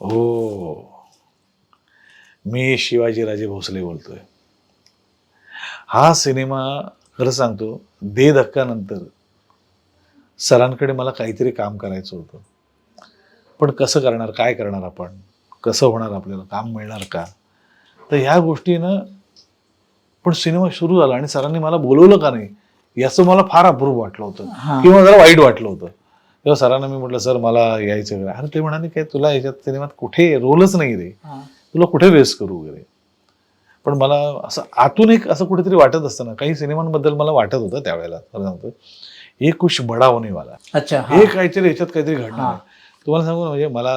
हो. मी शिवाजीराजे भोसले बोलतोय. हा सिनेमा खरं सांगतो दे धक्कानंतर सरांकडे मला काहीतरी काम करायचं होतं. पण कसं करणार काय करणार आपण? कसं होणार आपल्याला? काम मिळणार का? तर ह्या गोष्टीनं पण सिनेमा सुरू झाला आणि सरांनी मला बोलवलं का नाही याचं मला फार अप्रूप वाटलं होतं. किंवा जरा वाईट वाटलं होतं. तेव्हा सरांना मी म्हटलं सर मला यायचं वगैरे अरे ते म्हणाले काय तुला याच्यात सिनेमात कुठे रोलच नाही रे. तुला कुठे वेस्ट करू वगैरे? पण मला असं आतून एक असं कुठेतरी वाटत असतं ना काही सिनेमांबद्दल मला वाटत होतं त्यावेळेला खरं सांगतो. एक कुछ बडा होणे वाला अच्छा हा. काहीतरी याच्यात काहीतरी घडणार. तुम्हाला सांगू म्हणजे मला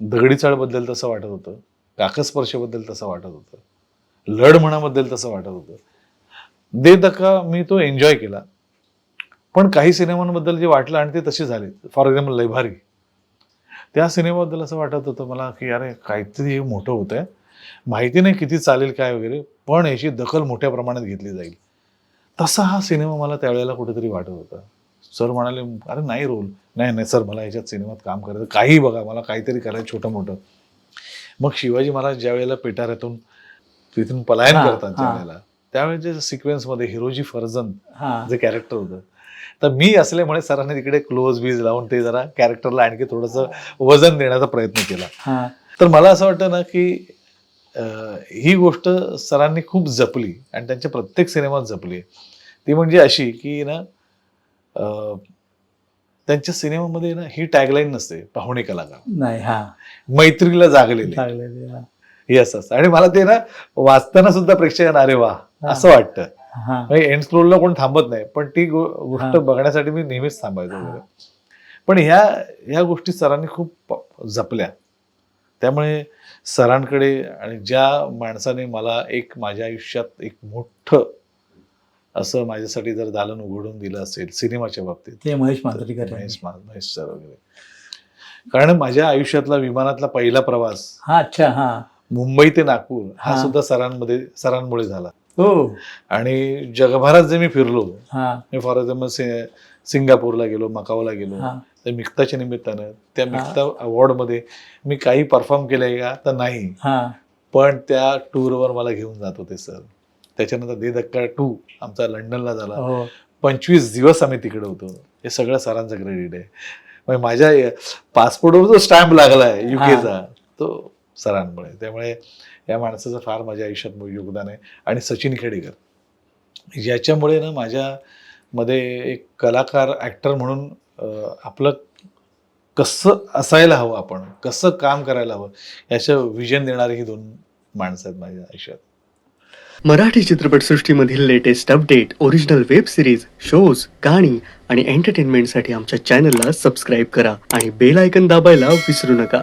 दगडी चाळबद्दल तसं वाटत होतं काकस्पर्शबद्दल तसं वाटत होतं लढ म्हणाबद्दल तसं वाटत होतं. दे धक्का मी तो एन्जॉय केला. पण काही सिनेमांबद्दल जे वाटलं आणि ते तसे झाले. फॉर एक्झाम्पल लयभारी त्या सिनेमाबद्दल असं वाटत होतं मला की अरे काहीतरी हे मोठं होत आहे माहिती नाही किती चालेल काय वगैरे पण याची दखल मोठ्या प्रमाणात घेतली जाईल. तसा हा सिनेमा मला त्यावेळेला कुठेतरी वाटत होता. सर म्हणाले अरे नाही रोल. नाही नाही सर मला याच्यात सिनेमात काम करायचं काही बघा मला काहीतरी करायचं छोटं मोठं मग शिवाजी महाराज ज्या वेळेला पेटाऱ्यातून तिथून पलायन करतात. त्यावेळेला त्यावेळेच्या सिक्वेन्समध्ये हिरोजी फर्जन. जे कॅरेक्टर होतं तर मी असल्यामुळे सरांनी तिकडे क्लोज बीज लावून ते जरा कॅरेक्टरला आणखी थोडंसं वजन देण्याचा प्रयत्न केला. तर मला असं वाटतं ना की ही गोष्ट सरांनी खूप जपली आणि त्यांच्या प्रत्येक सिनेमात जपली. ती म्हणजे अशी की ना त्यांच्या सिनेमामध्ये ना ही टॅगलाईन नसते पाहुणे कलाकार. नाही हा. मैत्रीला जागलेले. हा. असं आणि मला ते ना वाचताना सुद्धा प्रेक्षकांना अरे वा असं वाटतं. एंड स्क्रोलला कोण थांबत नाही पण ती गोष्ट. बघण्यासाठी मी नेहमीच थांबायचो वगैरे पण ह्या ह्या गोष्टी सरांनी खूप जपल्या. त्यामुळे सरांकडे आणि ज्या माणसाने मला एक माझ्या आयुष्यात एक मोठं असं माझ्यासाठी जर दालन उघडून दिलं असेल सिनेमाच्या बाबतीत. ते महेश मांजरेकर महेश महेश सर वगैरे. कारण माझ्या आयुष्यातला विमानातला पहिला प्रवास हा अच्छा हा. मुंबई ते नागपूर हा. सुद्धा सरांमध्ये सरांमुळे झाला. हो. आणि जगभरात जे मी फिरलो हा. मी फॉर एक्झाम्पल सिंगापूरला गेलो मकावला गेलो त्या मिक्ताच्या निमित्तानं त्या मिक्ता अवॉर्डमध्ये मी काही परफॉर्म केलंय का? तर नाही. हा. पण त्या टूरवर मला घेऊन जात होते सर त्याच्यानंतर दे धक्का टू आमचा लंडनला झाला. हो. पंचवीस दिवस आम्ही तिकडे होतो. हे सगळं सरांचं क्रेडिट आहे. म्हणजे माझ्या पासपोर्टवर जो स्टॅम्प लागलाय युकेचा तो सरांमुळे. त्यामुळे या माणसाचं फार माझ्या आयुष्यात योगदान आहे. आणि सचिन खेडेकर. याच्यामुळे ना माझ्या मध्ये एक कलाकार ॲक्टर म्हणून आपलं कसं असायला हवं आपण कसं काम करायला हवं याचं विजन देणारी ही दोन माणसं आहेत माझ्या आयुष्यात. Marathi चित्रपटसृष्टीमधील latest update original web series shows गाणी आणि एंटरटेनमेंटसाठी आमच्या चॅनलला सबस्क्राईब करा आणि बेल आयकन दाबायला विसरू नका.